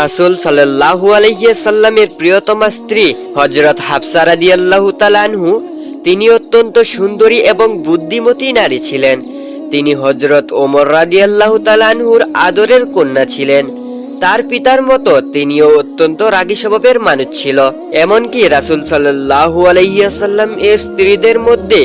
রাসুল সাল্লাহু আলহিয়াসাল্লামের প্রিয়তমা স্ত্রী হজরত হাফসা রাদিয়াল্লাহু তালানহু তিনি অত্যন্ত সুন্দরী এবং বুদ্ধিমতী নারী ছিলেন। তিনি হজরত ওমর রাদিয়াল্লাহু তালানহুর আদরের কন্যা ছিলেন। তার পিতার মতো তিনিও অত্যন্ত রাগী স্বভাবের মানুষ ছিল। এমনকি রাসুল সাল্লাহু আলহিয়াসাল্লাম এর স্ত্রীদের মধ্যে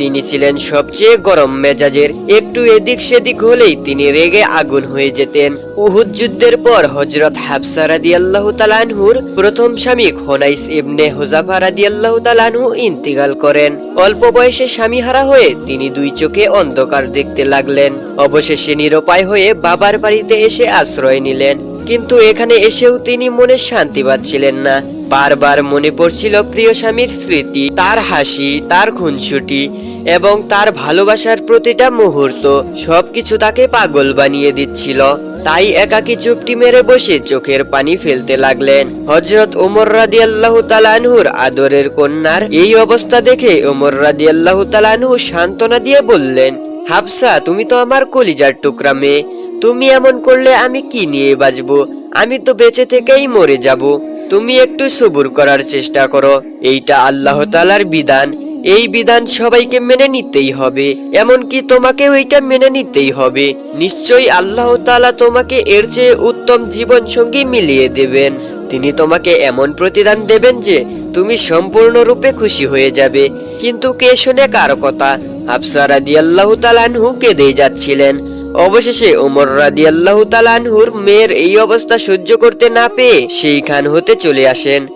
তিনি ছিলেন সবচেয়ে গরম মেজাজের। একটু এদিক সেদিক হলেই তিনি রেগে আগুন হয়ে যেতেন। উহুদ যুদ্ধের পর হজরত হাফসা রাদিয়াল্লাহু তালানহুর প্রথম স্বামী খোনাইস ইবনে হুজাফা রাদিয়াল্লাহু তালানহু ইন্তিকাল করেন। অল্প বয়সে স্বামীহারা হয়ে তিনি দুই চোখে অন্ধকার দেখতে লাগলেন। অবশেষে নিরপায় হয়ে বাবার বাড়িতে এসে আশ্রয় নিলেন। কিন্তু এখানে এসেও তিনি মনে শান্তি পাচ্ছিলেন না। বারবার মনে পড়ছিল প্রিয় স্বামীর স্মৃতি, তার হাসি, তার খুনসুটি। এবং তার ভালোবাসার প্রতিটা মুহূর্ত সবকিছু তাকে পাগল বানিয়ে দিচ্ছিল। তাই একাকি চুপটি মেরে বসে চোখের পানি ফেলতে লাগলেন। হজরত ওমর রাদি আল্লাহ তালানহুর আদরের কন্যার এই অবস্থা দেখে ওমর রাদি আল্লাহ তালানহু সান্ত্বনা দিয়ে বললেন, হাফসা, তুমি তো আমার কলিজার টুকরা মেয়ে। তুমি এমন করলে আমি কি নিয়ে বাঁচবো? আমি তো বেঁচে থেকেই মরে যাব। তুমি একটু সবুর করার চেষ্টা করো। এইটা আল্লাহ তালার বিধান। এই বিধান সবাইকে মেনে নিতেই হবে, এমনকি তোমাকেও এইটা মেনে নিতেই হবে। নিশ্চয়ই আল্লাহ তালা তোমাকে এর চেয়ে উত্তম জীবন সঙ্গী মিলিয়ে দেবেন। তিনি তোমাকে এমন প্রতিদান দেবেন যে, তুমি সম্পূর্ণরূপে খুশি হয়ে যাবে। কিন্তু কে শুনে কার কথা? হাফসা রাদিয়াল্লাহু তাআলাহু কেঁদেই যাচ্ছিলেন। অবশেষে ওমর রাদিয়াল্লাহু তাআলাহুর মেয়ের এই অবস্থা সহ্য করতে না পেয়ে সেইখান হতে চলে আসেন।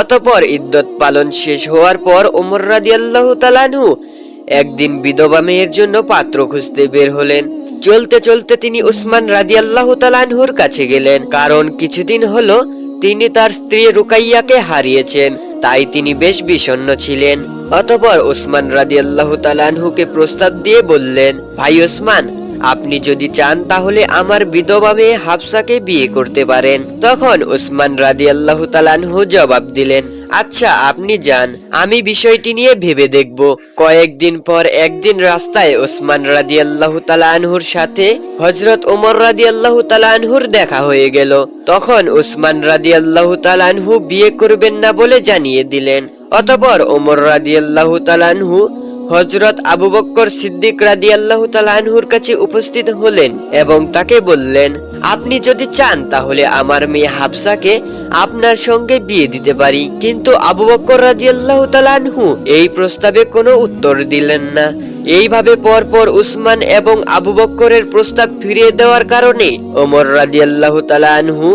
অতপর ইদ্যত পালন শেষ হওয়ার পর ওমর রাদিয়াল্লাহু তাআলাহু একদিন বিধবা মেয়ের জন্য পাত্র খুঁজতে বের হলেন। চলতে চলতে তিনি উসমান রাদিয়াল্লাহু তাআলাহুর কাছে গেলেন। কারণ কিছুদিন হলো তিনি তার স্ত্রী রুকাইয়াকে হারিয়েছেন, তাই তিনি বেশ বিষণ্ণ ছিলেন। অতপর উসমান রাদিয়াল্লাহু তাআলাহুকে প্রস্তাব দিয়ে বললেন, ভাই ওসমান আপনি যদি চান তাহলে আমার বিধবা মেয়ে হাফসাকে বিয়ে করতে পারেন। তখন উসমান রাদি আল্লাহ তালানহু জবাব দিলেন আচ্ছা আপনি যান, আমি বিষয়টি নিয়ে ভেবে দেখব। কয়েকদিন পর একদিন রাস্তায় ওসমান রাদি আল্লাহ তালানহুর সাথে হজরত ওমর রাদি আল্লাহ তালানহুর দেখা হয়ে গেল। তখন উসমান রাদি আল্লাহ তালানহু বিয়ে করবেন না বলে জানিয়ে দিলেন। অতপর ওমর রাদি আল্লাহ তালানহু হজরত আবু বক্কর সিদ্দিক রাদি আল্লাহ তালানহুর কাছে উপস্থিত হলেন এবং তাকে বললেন, আপনি যদি চান তাহলে আমার মেয়ে হাফসাকে আপনার সঙ্গে বিয়ে দিতে পারি। কিন্তু আবু বক্কর রাদি আল্লাহ তালানহু এই প্রস্তাবে কোনো উত্তর দিলেন না। এইভাবে পরপর উসমান এবং আবু বক্করের প্রস্তাব ফিরিয়ে দেওয়ার কারণে ওমর রাদি আল্লাহ তালানহু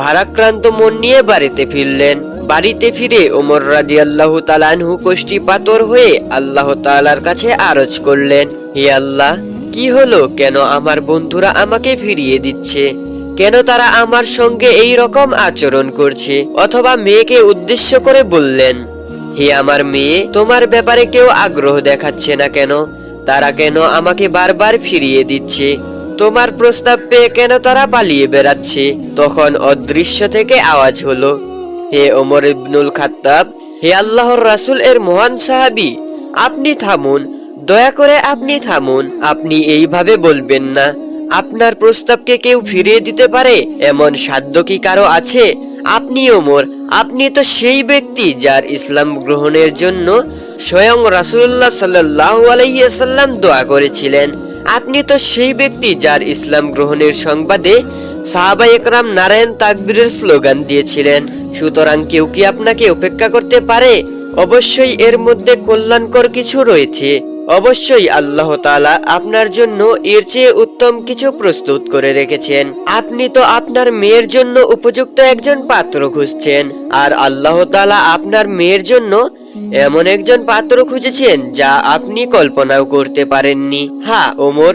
ভারাক্রান্ত মন নিয়ে বাড়িতে ফিরলেন। বাড়িতে ফিরে ওমর রাজি আল্লাহ তালানহু কোষ্টি পাতর হয়ে আল্লাহ তালার কাছে আরজ করলেন, হে আল্লাহ, কি হলো? কেন আমার বন্ধুরা আমাকে ফিরিয়ে দিচ্ছে? কেন তারা আমার সঙ্গে এই রকম আচরণ করছে? অথবা মেয়েকে উদ্দেশ্য করে বললেন, হে আমার মেয়ে, তোমার ব্যাপারে কেউ আগ্রহ দেখাচ্ছে না কেন? তারা কেন আমাকে বারবার ফিরিয়ে দিচ্ছে? তোমার প্রস্তাব পেয়ে কেন তারা পালিয়ে বেড়াচ্ছে? তখন অদৃশ্য থেকে আওয়াজ হলো হে ওমর ইবনুল খাত্তাব, হে আল্লাহর রাসূল, এর মহান সাহাবী, আপনি থামুন, দয়া করে আপনি থামুন, আপনি এইভাবে বলবেন না, আপনার প্রস্তাবকে কেউ ফিরিয়ে দিতে পারে, এমন সাধ্য কি কারও আছে? আপনি ওমর, আপনি তো সেই ব্যক্তি যার ইসলাম গ্রহণের জন্য স্বয়ং রাসূলুল্লাহ সাল্লাল্লাহু আলাইহি সাল্লাম দোয়া করেছিলেন। আপনি তো সেই ব্যক্তি যার ইসলাম গ্রহণের সংবাদে সাহাবা একরাম নারায়ণ তাকবীরের স্লোগান দিয়েছিলেন। সুতরাং কেউ কি আপনাকে উপেক্ষা করতে পারে? অবশ্যই এর মধ্যে কল্যাণকর কিছু রয়েছে। অবশ্যই আল্লাহ তাআলা আপনার জন্য এর চেয়ে উত্তম কিছু প্রস্তুত করে রেখেছেন। আপনি তো আপনার মেয়ের জন্য উপযুক্ত একজন পাত্র খুঁজছেন, আর আল্লাহ তাআলা আপনার মেয়ের জন্য এমন একজন পাত্র খুঁজেছেন যা আপনি কল্পনাও করতে পারেননি। হ্যাঁ ওমর,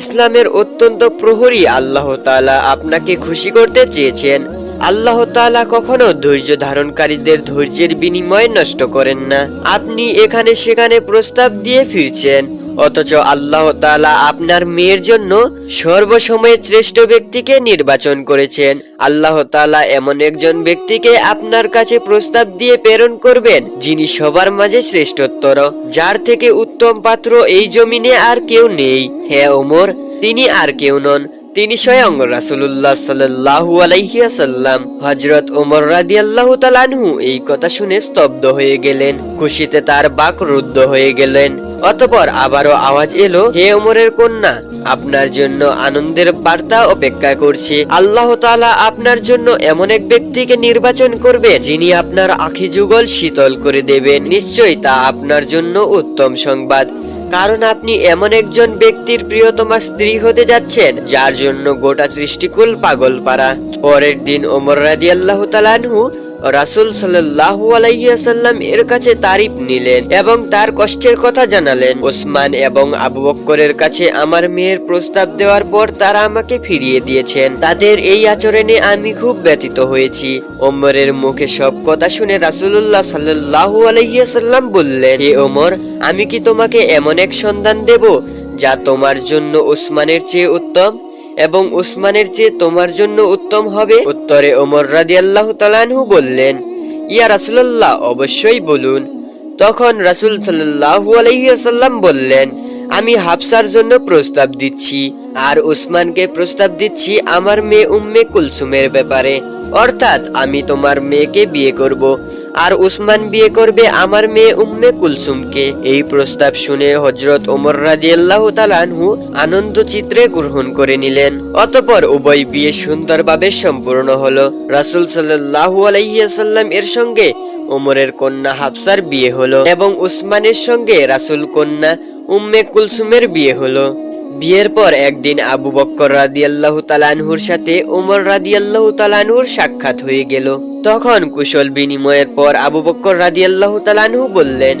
ইসলামের অত্যন্ত প্রহরী আল্লাহ তাআলা আপনাকে খুশি করতে চেয়েছেন। আল্লাহ তাআলা কখনো ধৈর্য ধারণকারীদের ধৈর্যের বিনিময়ে নষ্ট করেন না। আপনি এখানে সেখানে প্রস্তাব দিয়ে ফিরছেন, অথচ আল্লাহ তাআলা আপনার মেয়ের জন্য সর্বসময়ে শ্রেষ্ঠ ব্যক্তিকে নির্বাচন করেছেন। আল্লাহ তাআলা এমন একজন ব্যক্তিকে আপনার কাছে প্রস্তাব দিয়ে প্রেরণ করবেন, যিনি সবার মাঝে শ্রেষ্ঠত্তর যার থেকে উত্তম পাত্র এই জমিনে আর কেউ নেই। হ্যাঁ ওমর, তিনি আর কেউ নন। তিনি স্বয়ং রাসুলুল্লাহ সাল্লাহু আলাইহিয়াসাল্লাম হজরত ওমর রাদিয়াল্লাহু তালানহু এই কথা শুনে স্তব্ধ হয়ে গেলেন, খুশিতে তার বাক রুদ্ধ হয়ে গেলেন। অতপর আবারও আওয়াজ এলো, হে ওমরের কন্যা, আপনার জন্য আনন্দের বার্তা অপেক্ষা করছে। আল্লাহ তাআলা আপনার জন্য এমন এক ব্যক্তিকে নির্বাচন করবে যিনি আপনার আখি যুগল শীতল করে দেবেন। নিশ্চয়ই তা আপনার জন্য উত্তম সংবাদ। কারণ আপনি এমন একজন ব্যক্তির প্রিয়তমা স্ত্রী হতে যাচ্ছেন, যার জন্য গোটা সৃষ্টিকুল পাগল পারা পরের দিন ওমর রাজি আল্লাহ তালানহু রাসুল সাল্লাহু আলাইসাল্লাম এর কাছে তারিফ নিলেন এবং তার কষ্টের কথা জানালেন। ওসমান এবং আবু বক্করের কাছে আমার মেয়ের প্রস্তাব দেওয়ার পর তারা আমাকে ফিরিয়ে দিয়েছেন। তাদের এই আচরণে আমি খুব ব্যতীত হয়েছি। ওমরের মুখে সব কথা শুনে রাসুল্লাহ সাল্লাহু আলাইসাল্লাম বললেন, হে ওমর, আমি কি তোমাকে এমন এক সন্ধান দেব যা তোমার জন্য ওসমানের চেয়ে উত্তম? এবং উসমানের চেয়ে তোমার জন্য উত্তম হবে। উত্তরে ওমর রাদি আল্লাহ তালানহু বললেন, ইয়া রাসুল্লাহ অবশ্যই বলুন। তখন রাসুল সাল্লাহু আলাইসাল্লাম বললেন, আমি হাফসার জন্য প্রস্তাব দিচ্ছি, আর উসমানকে প্রস্তাব দিচ্ছি আমার মেয়ে উম্মে কুলসুমের ব্যাপারে। অর্থাৎ আমি তোমার মেয়েকে বিয়ে করব। আর উসমান বিয়ে করবে আমার মেয়ে উম্মে কুলসুমকে। এই প্রস্তাব শুনে হজরত ওমর রাদিয়াল্লাহু তাআলাহু আনন্দ চিত্রে গ্রহণ করে নিলেন। অতপর উভয় বিয়ে সুন্দরভাবে সম্পূর্ণ হলো। রাসূল সাল্লাল্লাহু আলাইহি ওয়াসাল্লাম এর সঙ্গে ওমরের কন্যা হাফসার বিয়ে হলো এবং উসমানের সঙ্গে রাসুল কন্যা উম্মে কুলসুমের বিয়ে হলো। বিয়ের পর একদিন আবু বক্কর রাদিয়াল্লাহু তালানহুর সাথে, উমর রাদিয়াল্লাহু তালানহুর সাক্ষাৎ হয়ে গেল। তখন কুশল বিনিময়ের পর আবু বক্কর রাদিয়াল্লাহু তালানহু বললেন,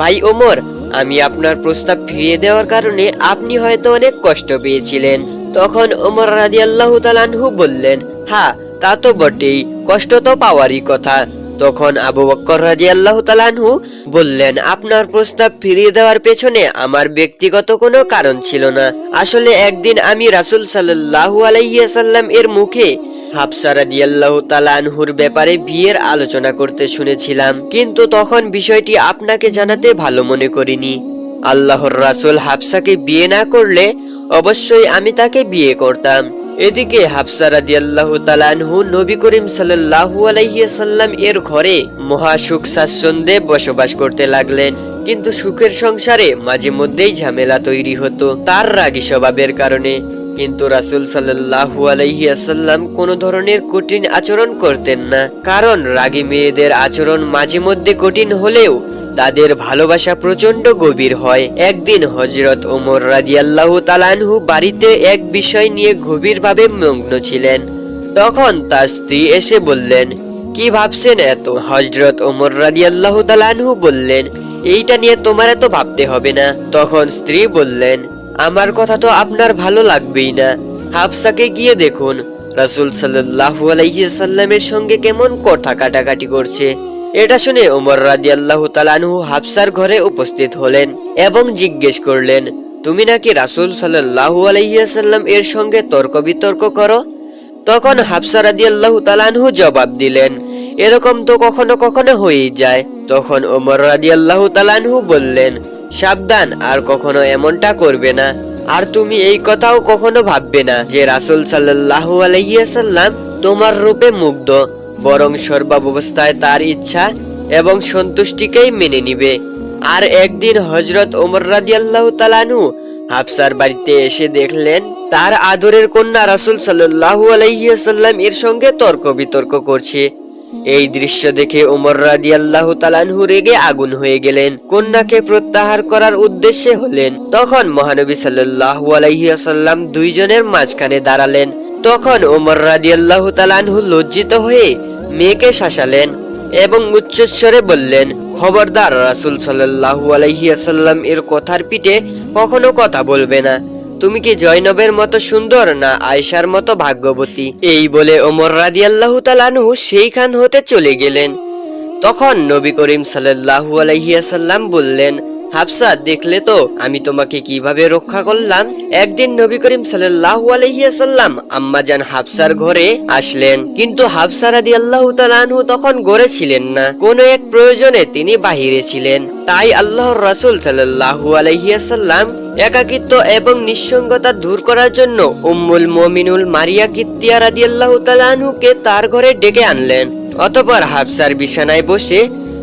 ভাই ওমর, আমি আপনার প্রস্তাব ফিরিয়ে দেওয়ার কারণে আপনি হয়তো অনেক কষ্ট পেয়েছিলেন। তখন ওমর রাদিয়াল্লাহু তালানহু বললেন হ্যাঁ তা তো বটেই, কষ্ট তো পাওয়ারই কথা। তখন আবু বক্কর রাদিয়াল্লাহু তালানহু বললেন, আপনার প্রস্তাব ফিরিয়ে দেওয়ার পেছনে আমার ব্যক্তিগত কোনো কারণ ছিল না। আসলে একদিন আমি রাসূল সাল্লাল্লাহু আলাইহি ওয়াসাল্লাম এর মুখে হাফসা রাদিয়াল্লাহু তাআলা আনহুর ব্যাপারে বিয়ের আলোচনা করতে শুনেছিলাম। কিন্তু তখন বিষয়টি আপনাকে জানাতে ভালো মনে করিনি। আল্লাহর রাসূল হাফসাকে বিয়ে না করলে অবশ্যই আমি তাকে বিয়ে করতাম। এদিকে হাফসা রাদিয়াল্লাহু তাআলা আনহু নবী করিম সাল্লাল্লাহু আলাইহি সাল্লাম এর ঘরে মহা সুখ স্বাচ্ছন্দ্যে বসবাস করতে লাগলেন। কিন্তু সুখের সংসারে মাঝে মধ্যেই ঝামেলা তৈরি হতো, তার রাগী স্বভাবের কারণে। কিন্তু রাসূল সাল্লাল্লাহু আলাইহি আসাল্লাম কোনো ধরনের কঠিন আচরণ করতেন না, কারণ রাগী মেয়েদের আচরণ মাঝে মধ্যে কঠিন হলেও তাদের ভালোবাসা প্রচণ্ড গভীর হয়। একদিন হজরত ওমর রাদিয়াল্লাহু তালানহু বাড়িতে এক বিষয় নিয়ে গভীরভাবে মগ্ন ছিলেন। তখন তার স্ত্রী এসে বললেন, কি ভাবছেন এত? হজরত ওমর রাদিয়াল্লাহু তালানহু বললেন, এইটা নিয়ে তোমার এত ভাবতে হবে না। তখন স্ত্রী বললেন, আমার কথা তো আপনার ভালো লাগবেই না। হাফসাকে গিয়ে দেখুন। রাসূল সাল্লাল্লাহু আলাইহি সাল্লামের সঙ্গে কেমন কথা কাটাকাটি করছে। এটা শুনে ওমর রাদিয়াল্লাহু তাআলাহু হাফসার ঘরে উপস্থিত হলেন এবং জিজ্ঞেস করলেন, তুমি নাকি রাসূল সাল্লাল্লাহু আলাইহি সাল্লাম এর সঙ্গে তর্ক বিতর্ক করো? তখন হাফসা রাদিয়াল্লাহু তালানহু জবাব দিলেন, এরকম তো কখনো কখনো হয়েই যায়। তখন ওমর রাদিয়াল্লাহু তালানহু বললেন, সাবধান, আর কখনো এমনটা করবে না। আর তুমি এই কথাও কখনো ভাববে না যে রাসূল সাল্লাল্লাহু আলাইহি সাল্লাম তোমার রূপে মুগ্ধ। বরং সর্বাবস্থায় তার ইচ্ছা এবং সন্তুষ্টিকেই মেনে নিবে। আর একদিন হজরত ওমর রাদিয়াল্লাহু তালানু হাফসার বাড়িতে এসে দেখলেন, তার আদরের কন্যা রাসুল সাল্লাল্লাহু আলাইহি সাল্লাম এর সঙ্গে তর্ক বিতর্ক করছে। এই দৃশ্য দেখে ওমর রাদিয়াল্লাহু তালানহু রেগে আগুন হয়ে গেলেন। কন্যাকে প্রত্যাহার করার উদ্দেশ্যে হলেন। তখন মহানবী সাল্লাল্লাহু আলাইহি সাল্লাম দুইজনের মাঝখানে দাঁড়ালেন। তখন ওমর রাদিয়াল্লাহু তালানহু লজ্জিত হয়ে মেয়েকে শাসালেন এবং উচ্চস্বরে বললেন, খবরদার রাসূল সাল্লাল্লাহু আলাইহি সাল্লাম এর কথার পিঠে কখনো কথা বলবে না। তুমি কি জয়নবের মতো সুন্দর না আয়েশার মতো ভাগ্যবতী? এই বলে ওমর রাদিয়াল্লাহু তাআলাহু সেইখান হতে চলে গেলেন। তখন নবী করিম সাল্লাল্লাহু আলাইহি সাল্লাম বললেন হাফসা, দেখলে তো আমি তোমাকে কীভাবে রক্ষা করলাম। একদিন নবী করিম সাল্লাম আম্মাজান হাফসার ঘরে আসলেন। কিন্তু হাফসা রাদিয়াল্লাহু তাআলা আনহু তখন ঘরে ছিলেন না। কোন এক প্রয়োজনে তিনি বাহিরে ছিলেন। তাই আল্লাহর রাসূল সাল্লাল্লাহু আলাইহি সাল্লাম একাকিত্ব এবং নিঃসঙ্গতা দূর করার জন্য উম্মুল মমিনুল মারিয়া কিত্তিয়া রাদিয়াল্লাহু তাআলা আনহুকে তার ঘরে ডেকে আনলেন। অতঃপর হাফসার বিছানায় বসে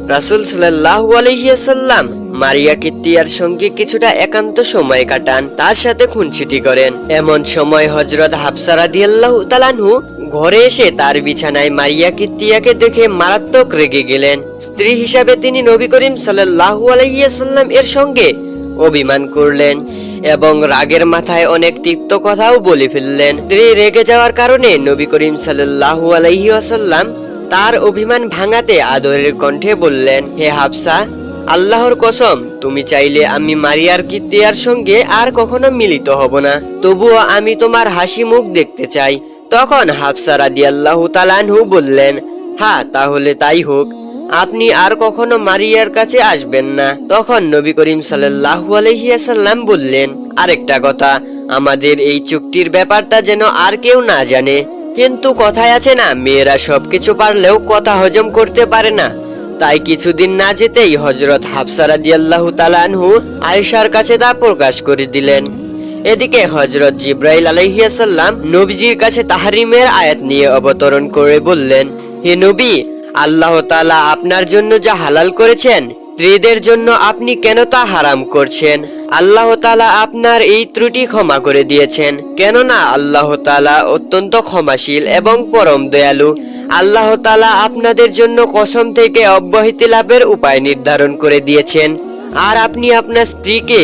রাসূল সাল্লাল্লাহু আলাইহি ওয়াসাল্লাম মারিয়া কিত্তিয়ার সঙ্গে কিছুটা একান্ত সময় কাটান, তার সাথে খুনসিটি করেন। এমন সময় হযরত হাফসা রাদিয়াল্লাহু তাআলা আনহু ঘরে এসে তার বিছানায় মারিয়া কিত্তিয়াকে দেখে মারাত্মক রেগে গেলেন। স্ত্রী হিসাবে তিনি নবী করিম সাল্লাল্লাহু আলাইহি ওয়াসাল্লাম এর সঙ্গে অভিমান করলেন এবং রাগের মাথায় অনেক তিক্ত কথাও বলে ফেললেন। স্ত্রী রেগে যাওয়ার কারণে নবী করিম সাল্লাল্লাহু আলাইহি ওয়াসাল্লাম তার অভিমান ভাঙাতে আদরের কণ্ঠে বললেন, হে হাফসা আল্লাহর কসম, তুমি চাইলে আমি মারিয়ার কিত্তিয়ার সঙ্গে আর কখনো মিলিত হব না। তবুও আমি তোমার হাসি মুখ দেখতে চাই। তখন হাফসা রাদিয়াল্লাহু তালানহু বললেন হ্যাঁ তাহলে তাই হোক। আপনি আর কখনো মারিয়ার কাছে আসবেন না। তখন নবী করিম সাল্লাল্লাহু আলাইহি ওয়াসাল্লাম বললেন, আরেকটা কথা, আমাদের এই চুক্তির ব্যাপারটা যেন আর কেউ না জানে। কিন্তু কথায় আছে না, মেয়েরা সবকিছু পারলেও কথা হজম করতে পারে না। তাই কিছুদিন না যেতেই হজরত হাফসা রাদিয়াল্লাহু তাআলা আনহু আয়েশার কাছে তা প্রকাশ করে দিলেন। এদিকে হজরত জিব্রাইল আলাইহিয়াসাল্লাম নবীজির কাছে তাহারিমের আয়াত নিয়ে অবতরণ করে বললেন, হে নবী, আল্লাহ তালা আপনার জন্য যা হালাল করেছেন, স্ত্রীদের জন্য আপনি কেন তা হারাম করছেন? আল্লাহ তালা আপনার এই ত্রুটি ক্ষমা করে দিয়েছেন। কেননা আল্লাহ তালা অত্যন্ত ক্ষমাশীল এবং পরম দয়ালু। আল্লাহ তাআলা আপনাদের জন্য কসম থেকে অব্যাহতি লাভের উপায় নির্ধারণ করে দিয়েছেন। আর আপনি আপনার স্ত্রীকে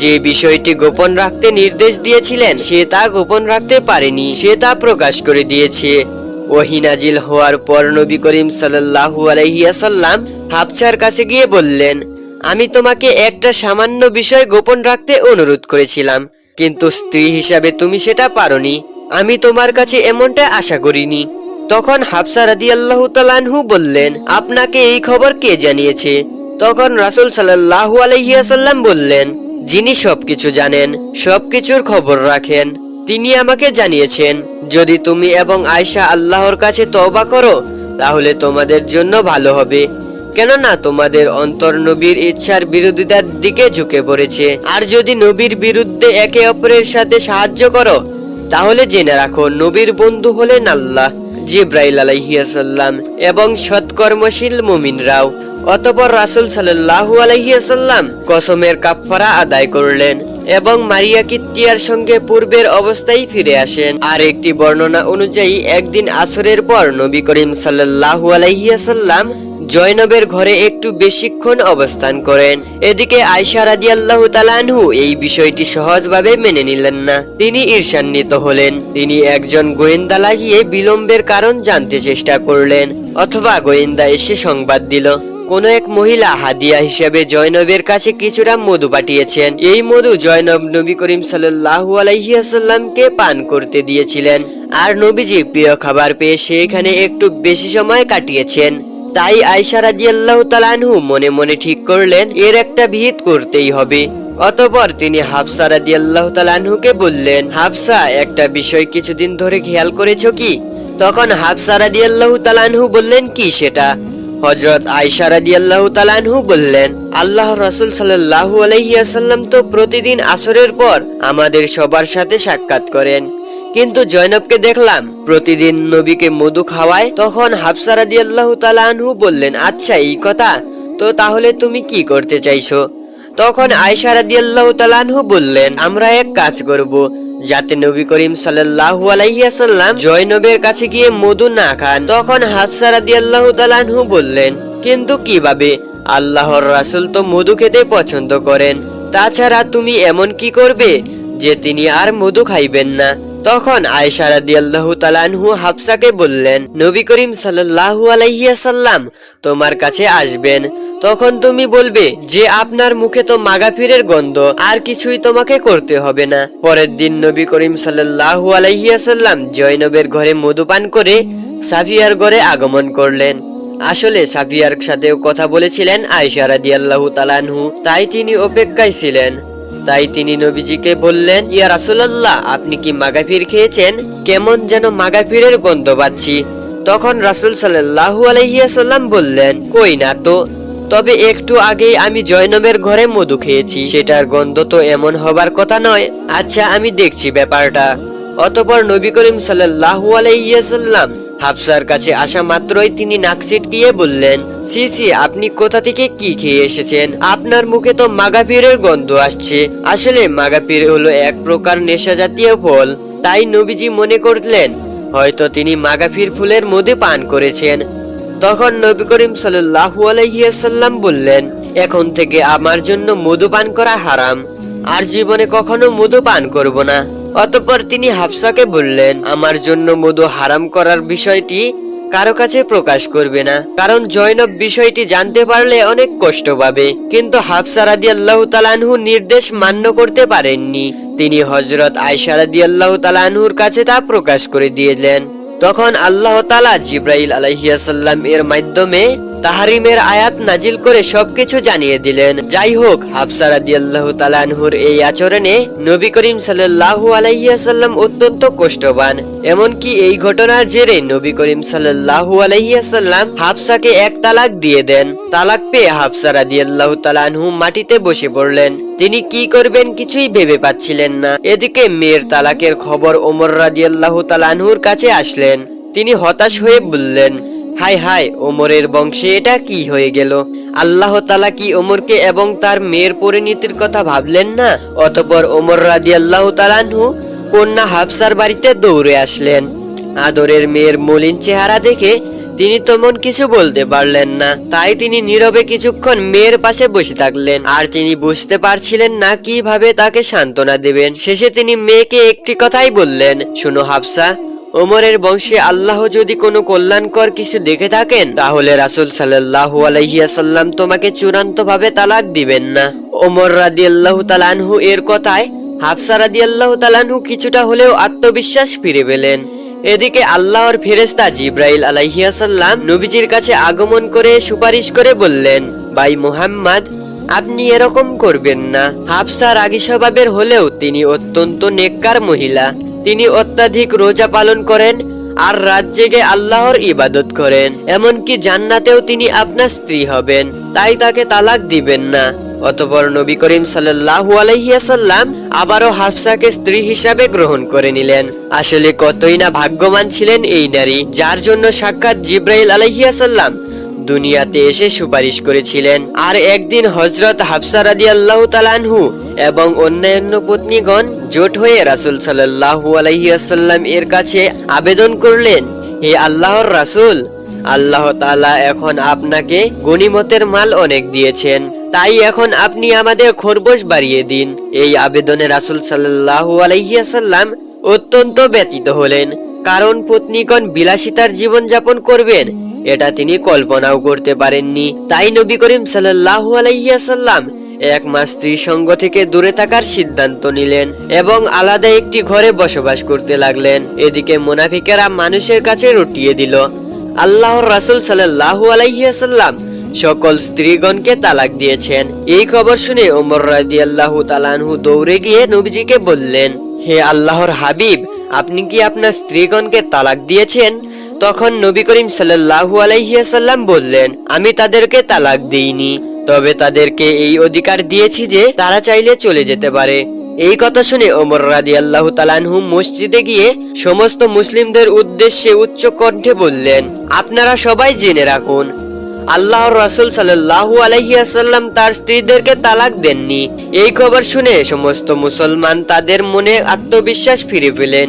যে বিষয়টি গোপন রাখতে নির্দেশ দিয়েছিলেন, সে তা গোপন রাখতে পারেনি, সে তা প্রকাশ করে দিয়েছে। ওহিনাজিল হওয়ার পর নবী করিম সাল্লাল্লাহু আলাইহিয়াসাল্লাম হাফসার কাছে গিয়ে বললেন, আমি তোমাকে একটা সামান্য বিষয় গোপন রাখতে অনুরোধ করেছিলাম, কিন্তু স্ত্রী হিসাবে তুমি সেটা পারোনি। আমি তোমার কাছে এমনটা আশা করিনি। তখন হাফসা রাদিয়াল্লাহু তাআলাহু বললেন, আপনাকে এই খবর কে জানিয়েছে? তখন রাসূল সাল্লাল্লাহু আলাইহিয়াসাল্লাম বললেন, যিনি সবকিছু জানেন, সবকিছুর খবর রাখেন। তিনি আমাকে জানিয়েছেন, যদি তুমি এবং আয়শা আল্লাহর কাছে তওবা করো, তাহলে তোমাদের জন্য ভালো হবে। কেননা তোমাদের অন্তর নবীর ইচ্ছার বিরোধিতার দিকে ঝুঁকে পড়েছে। আর যদি নবীর বিরুদ্ধে একে অপরের সাথে সাহায্য করো, তাহলে জেনে রাখো, নবীর বন্ধু হলেন আল্লাহ। জিব্রাইল আলাইহিয়াসাল্লাম এবং সৎকর্মশীল মুমিনরাও, অতপর রাসুল সাল্লাহ আলহিয়াসাল্লাম কসমের কাপড়া আদায় করলেন এবং মারিয়া কিত্তিয়ার সঙ্গে পূর্বের অবস্থায় ফিরে আসেন। আর একটি বর্ণনা অনুযায়ী, একদিন আসরের পর নবী করিম সাল্লাহু আলাইহিয়াসাল্লাম জয়নবের ঘরে একটু বেশিক্ষণ অবস্থান করেন। এদিকে আয়সা রাদিয়াল্লাহু তালানহু এই বিষয়টি সহজভাবে মেনে নিলেন না। তিনি ঈর্ষান্বিত হলেন। তিনি একজন গোয়েন্দা লাগিয়ে বিলম্বের কারণ জানতে চেষ্টা করলেন, অথবা গোয়েন্দা এসে সংবাদ দিল। কোন এক মহিলা হাদিয়া হিসেবে জয়নবের কাছে কিছুটা মধু পাঠিয়েছেন। এই মধু জয়নব নবী করিম সাল্লাল্লাহু আলাইহিয়াসাল্লামকে পান করতে দিয়েছিলেন। আর নবীজি প্রিয় খাবার পেয়ে সেখানে একটু বেশি সময় কাটিয়েছেন। তাই আয়সা রাদিয়াল্লাহু তাআলাহু মনে মনে ঠিক করলেন, এর একটা ভিত করতেই হবে। অতপর তিনি হাফসা রাদিয়াল্লাহু তাআলাহুকে বললেন, হাফসা, একটা বিষয় কিছুদিন ধরে খেয়াল করেছ কি? তখন হাফসা রাদিয়াল্লাহু তাআলাহু বললেন, কি সেটা? হযরত আয়েশা রাদিয়াল্লাহু তাআলাহু বললেন, আল্লাহ রসুল সাল্লাল্লাহু আলাইহি ওয়াসাল্লাম তো প্রতিদিন আসরের পর আমাদের সবার সাথে সাক্ষাৎ করেন। কিন্তু জয়নবকে দেখলাম, প্রতিদিন নবীকে মধু খাওয়ায়, তখন হাফসা রাদিয়াল্লাহু তাআলা আনহু বললেন আচ্ছা এই কথা? তো তাহলে তুমি কি করতে চাইছো? তখন আয়েশা রাদিয়াল্লাহু তাআলা আনহু বললেন, আমরা এক কাজ করব। যাতে নবী করিম সাল্লাল্লাহু আলাইহি জয়নবের কাছে গিয়ে মধু না খান। তখন হাফসা রাদিয়াল্লাহু তাআলা আনহু বললেন, কিন্তু কীভাবে? আল্লাহর রাসূল তো মধু খেতে পছন্দ করেন। তাছাড়া তুমি এমন কি করবে যে তিনি আর মধু খাইবেন না? তখন আয়েশা রাদিয়াল্লাহু তাআলাহু হাফসাকে বললেন, নবী করিম সাল্লাল্লাহু আলাইহি ওয়াসাল্লাম তোমার কাছে আসবেন। তখন তুমি বলবে, যে আপনার মুখে তো মাগাফিরের গন্ধ, আর কিছুই তোমাকে করতে হবে না। পরের দিন নবী করিম সাল্লাল্লাহু আলাইহি ওয়াসাল্লাম জয়নবের ঘরে মধুপান করে সাফিয়ার ঘরে আগমন করলেন। আসলে সাফিয়ার সাথেও কথা বলেছিলেন আয়েশা রাদিয়াল্লাহু তাআলাহু তাই তিনি অপেক্ষায় ছিলেন। তাই তিনি নবীজিকে বললেন, ইয়া রাসূলুল্লাহ, আপনি কি মাগাফির খেয়েছেন? কেমন যেন মাগাফিরের গন্ধ পাচ্ছি। তখন রাসূল সাল্লাল্লাহু আলাইহি ওয়াসাল্লাম বললেন, কই না তো, তবে একটু আগেই আমি জয়নবের ঘরে মধু খেয়েছি, সেটার গন্ধ তো এমন হবার কথা নয়। আচ্ছা আমি দেখছি ব্যাপারটা। অতপর নবী করিম সাল্লাল্লাহু আলাইসাল্লাম হাফসার কাছে আসা মাত্রই তিনি নাক ছিটকিয়ে বললেন, সি সি, আপনি কোথা থেকে কি খেয়ে এসেছেন? আপনার মুখে তো মাগাপীরের গন্ধ আসছে। আসলে মাগাপীর হলো এক প্রকার নেশা জাতীয় ফল। তাই নবীজি মনে করলেন, হয়তো তিনি মাগাফির ফুলের মধ্যে পান করেছেন। তখন নবী করিম আলাইসাল্লাম বললেন, এখন থেকে আমার জন্য মধু পান করা হারাম। আর জীবনে কখনো মধু পান করব না। অতঃপর তিনি হাফসাকে বললেন, আমার জন্য মধু হারাম করার বিষয়টি কারও কাছে প্রকাশ করবে না। কারণ জয়নব বিষয়টি জানতে পারলে অনেক কষ্ট পাবে। কিন্তু হাফসা রাদি আল্লাহ তালানহু নির্দেশ মান্য করতে পারেননি। তিনি হজরত আয়সা রাদি আল্লাহ তালানহুর কাছে তা প্রকাশ করে দিয়েলেন তখন আল্লাহ তালা জিব্রাইল আলাইহিয়াসাল্লাম এর মাধ্যমে তাহারিমের আয়াত নাজিল করে সবকিছু জানিয়ে দিলেন। যাই হোক হাফসা রাদিয়াল্লাহু তাআলাহুর এই আচরণে নবী করিম সাল্লাল্লাহু আলাইহিয়াসাল্লাম অত্যন্ত কষ্টবান। এমনকি এই ঘটনার জেরে নবী করিম সাল্লাল্লাহু আলাইহিয়াসাল্লাম হাফসাকে এক তালাক দিয়ে দেন। তালাক পেয়ে হাফসা রাদিয়াল্লাহু তাআলাহু মাটিতে বসে পড়লেন। তিনি কি করবেন কিছুই ভেবে পাচ্ছিলেন না। এদিকে মেয়ের তালাকের খবর ওমর রাদিয়াল্লাহু তাআলাহুর কাছে আসলেন। তিনি হতাশ হয়ে বললেন হাই হাই, ওমরের বংশে এটা কি হয়ে গেল? আল্লাহ তালা কি ওমরকে এবং তার মেয়ের পরিণতির কথা ভাবলেন না? অতপর ওমর রাদি আল্লাহ তালানহু কন্যা হাফসার বাড়িতে দৌড়ে আসলেন। আদরের মেয়ের মলিন চেহারা দেখে তিনি তেমন কিছু বলতে পারলেন না। তাই তিনি নীরবে কিছুক্ষণ মেয়ের পাশে বসে থাকলেন। আর তিনি বুঝতে পারছিলেন না কীভাবে তাকে সান্ত্বনা দেবেন। শেষে তিনি মেয়েকে একটি কথাই বললেন, শুনো হাফসা ওমরের বংশে আল্লাহ যদি কোনো কল্যাণকর কিছু দেখে থাকেন, তাহলে রাসুল সাল্লাহু আলাইহিয়াসাল্লাম তোমাকে চূড়ান্ত ভাবে তালাক দিবেন না। ওমর রাদি আল্লাহ তালানহু এর কথায়, হাফসা রাদি আল্লাহ তালানহু কিছুটা হলেও আত্মবিশ্বাস ফিরে পেলেন। এদিকে আল্লাহর ফেরেস্তা জিব্রাইল আলাইহিয়াসাল্লাম নবীজির কাছে আগমন করে সুপারিশ করে বললেন, ভাই মুহাম্মদ, আপনি এরকম করবেন না। হাফসা রাগী স্বভাবের হলেও তিনি অত্যন্ত নেককার মহিলা। তিনি অত্যাধিক রোজা পালন করেন আর রাত জেগে আল্লাহর ইবাদত করেন। এমনকি জান্নাতেও তিনি আপনার স্ত্রী হবেন, তাই তাকে তালাক দিবেন না। অতপর নবী করিম সাল্লাল্লাহু আলাইহিয়াসাল্লাম আবারও হাফসাকে স্ত্রী হিসাবে গ্রহণ করে নিলেন। আসলে কতই না ভাগ্যবান ছিলেন এই নারী, যার জন্য সাক্ষাৎ জিব্রাইল আলাইহিয়াসাল্লাম দুনিয়াতে এসে সুপারিশ করেছিলেন। আর একদিন হজরত হাফসা রাদি আল্লাহ তালানহু এবং অন্যান্য পত্নীগণ জোট হয়ে রাসুল সাল্লাহু এর কাছে আবেদন করলেন, হে আল্লাহর রাসুল, আল্লাহ তাআলা এখন আপনাকে গনিমতের মাল অনেক দিয়েছেন, তাই এখন আপনি আমাদের খরগোশ বাড়িয়ে দিন। এই আবেদনে রাসুল সাল্লাহু আলাইসাল্লাম অত্যন্ত ব্যতীত হলেন, কারণ পত্নীগণ বিলাসিতার জীবন যাপন করবেন, এটা তিনি কল্পনাও করতে পারেননি। তাই নবী করিম সাল্লাহু আলাইসাল্লাম এক মাস স্ত্রী সঙ্গ থেকে দূরে থাকার সিদ্ধান্ত নিলেন এবং আলাদা একটি ঘরে বসবাস করতে লাগলেন। এদিকে মুনাফিকেরা মানুষের কাছে রটিয়ে দিল। আল্লাহর রাসুল সাল্লাহু আলাইসাল্লাম সকল স্ত্রীগণকে তালাক দিয়েছেন। এই খবর শুনে ওমর রাজি আল্লাহ তালানহু দৌড়ে গিয়ে নবীজিকে বললেন, হে আল্লাহর হাবিব, আপনি কি আপনার স্ত্রীগণকে তালাক দিয়েছেন? তখন নবী করিম সাল্লাহু আলাইসাল্লাম বললেন, আমি তাদেরকে তালাক দিইনি। তবে তাদেরকে এই অধিকার দিয়েছি যে তারা চাইলে চলে যেতে পারে। এই কথা শুনে ওমর রাদি আল্লাহ তালানহু মসজিদে গিয়ে সমস্ত মুসলিমদের উদ্দেশ্যে উচ্চ কণ্ঠে বললেন, আপনারা সবাই জেনে রাখুন, আল্লাহর রাসুল সাল্লাহু আলহিয়াসাল্লাম তার স্ত্রীদেরকে তালাক দেননি। এই খবর শুনে সমস্ত মুসলমান তাদের মনে আত্মবিশ্বাস ফিরে পেলেন।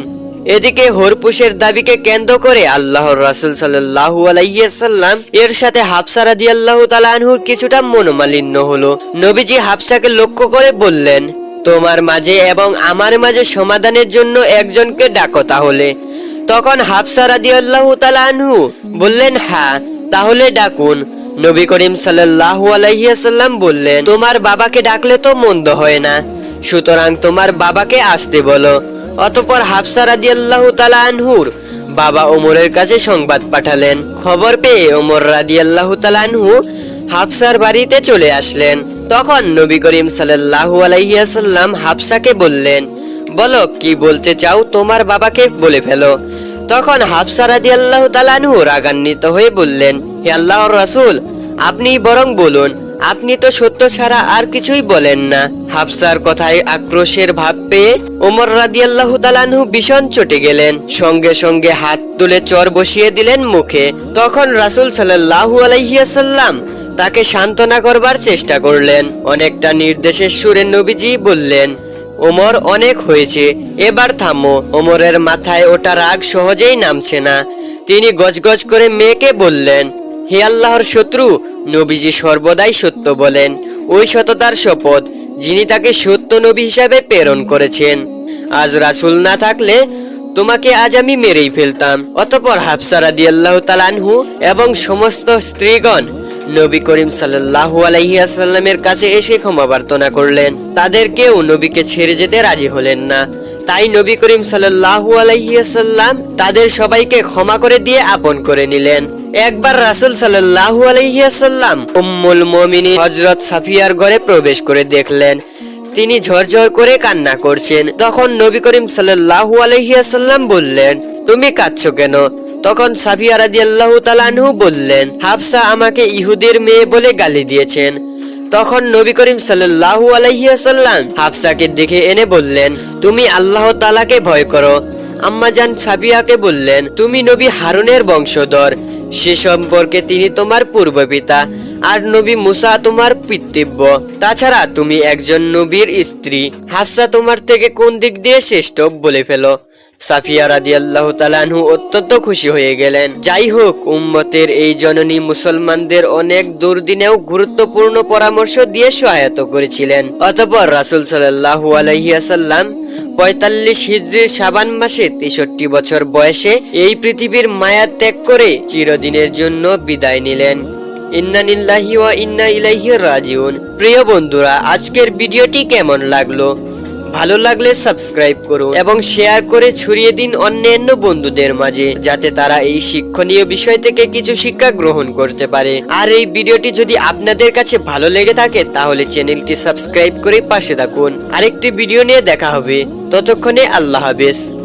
এদিকে হরপুষের দাবিকে কেন্দ্র করে আল্লাহর রাসুল সাল্লাহু আলাইসাল্লাম এর সাথে হাফসা রাদি আল্লাহ তালানহুর কিছুটা মনোমালিন্য হলো। নবীজি হাফসাকে লক্ষ্য করে বললেন, তোমার মাঝে এবং আমার মাঝে সমাধানের জন্য একজনকে ডাকো তাহলে। তখন হাফসা রাদি আল্লাহ তালানহু বললেন হ্যাঁ তাহলে ডাকুন। নবী করিম সাল্লাহু আলাইসাল্লাম বললেন, তোমার বাবাকে ডাকলে তো মন্দ হয় না। সুতরাং তোমার বাবাকে আসতে বলো। অতপর হাফসা রাদিয়াল্লাহু তাআলা আনহুর বাবা ওমরের কাছে সংবাদ পাঠালেন। খবর পেয়ে ওমর রাদিয়াল্লাহু তাআলা আনহু হাফসার বাড়িতে চলে আসলেন। তখন নবী করিম সাল্লাল্লাহু আলাইহিয়াসাল্লাম হাফসাকে বললেন, বলো, কি বলতে চাও তোমার বাবাকে বলে ফেলো। তখন হাফসা রাদিয়াল্লাহু তাআলা আনহু রাগান্বিত হয়ে বললেন, হে আল্লাহর রাসূল, আপনি বরং বলুন আপনি তো সত্য ছাড়া আর কিছুই বলেন না। হাফসার কথায় আক্রোশের ভাব পেয়ে ওমর রাদিয়াল্লাহু তালানহু ভীষণ চটে গেলেন। সঙ্গে সঙ্গে হাত তুলে চর বসিয়ে দিলেন মুখে। তখন রাসূল সাল্লাল্লাহু আলাইহিয়াসাল্লাম তাকে সান্ত্বনা করবার চেষ্টা করলেন। অনেকটা নির্দেশের সুরে নবীজি বললেন, ওমর, অনেক হয়েছে। এবার থামো। ওমরের মাথায় ওটা রাগ সহজেই নামছে না। তিনি গজগজ করে মেয়েকে বললেন, হে আল্লাহর শত্রু নবীজি সর্বদাই সত্য বলেন। ওই সততার শপথ যিনি তাকে সত্য নবী হিসাবে প্রেরণ করেছেন। আজ রাসূল না থাকলে তোমাকে আজ আমি মেরেই ফেলতাম। অতপর হাফসা রাদিয়াল্লাহু তাআলাহু এবং সমস্ত স্ত্রীগণ নবী করিম সাল্লাল্লাহু আলাইহি আসাল্লামের কাছে এসে ক্ষমা প্রার্থনা করলেন। তাদের কেউ নবীকে ছেড়ে যেতে রাজি হলেন না। তাই নবী করিম সাল্লাল্লাহু আলাইহিআসাল্লাম তাদের সবাইকে ক্ষমা করে দিয়ে আপন করে নিলেন। একবার রাসূল সাল্লাল্লাহু আলাইহি আসাল্লাম উম্মুল মুমিনিন হযরত সাফিয়ার ঘরে প্রবেশ করে দেখলেন, তিনি ঝরঝর করে কান্না করছেন। তখন নবী করিম সাল্লাল্লাহু আলাইহি আসাল্লাম বললেন, তুমি কাঁদছো কেন? তখন সাফিয়া রাদিয়াল্লাহু তাআলা তালানহু বললেন, হাফসা আমাকে ইহুদের মেয়ে বলে গালি দিয়েছেন। তখন নবী করিম সাল্লাল্লাহু আলাইহি আসাল্লাম হাফসাকে দেখে এনে বললেন, তুমি আল্লাহ তালাকে ভয় করো। আম্মাজান সাবিয়াকে বললেন, তুমি নবী হারুনের বংশধর। সে সম্পর্কে তিনি তোমার পূর্বপিতা, আর নবী মুসা তোমার পিতৃব্য। তাছাড়া তুমি একজন নবীর স্ত্রী। হাফসা তোমার থেকে কোন দিক দিয়ে শ্রেষ্ঠ বলে ফেলো। সাফিয়া রাদিয়াল্লাহু তাআলাহু অত্যন্ত খুশি হয়ে গেলেন। যাই হোক, উম্মতের এই জননী মুসলমানদের অনেক দুর্দিনেও গুরুত্বপূর্ণ পরামর্শ দিয়ে সহায়তা করেছিলেন। অতঃপর রাসূল সাল্লাল্লাহু আলাইহি ওয়াসাল্লাম পঁয়তাল্লিশ হিজড়ির সাবান মাসে তেষট্টি বছর বয়সে এই পৃথিবীর মায়া ত্যাগ করে চিরদিনের জন্য বিদায় নিলেন। ইন্নানিল্লাহি ওয়া ইন্না ইলাইহি রাজিউন। প্রিয় বন্ধুরা, আজকের ভিডিওটি কেমন লাগল? ভালো লাগলে সাবস্ক্রাইব করুন এবং শেয়ার করে ছড়িয়ে দিন অন্যান্য বন্ধুদের মাঝে, যাতে তারা এই শিক্ষণীয় বিষয় থেকে কিছু শিক্ষা গ্রহণ করতে পারে। আর এই ভিডিওটি যদি আপনাদের কাছে ভালো লেগে থাকে, তাহলে চ্যানেলটি সাবস্ক্রাইব করে পাশে থাকুন। আরেকটি ভিডিও নিয়ে দেখা হবে। ততক্ষণে আল্লাহ হাফেজ।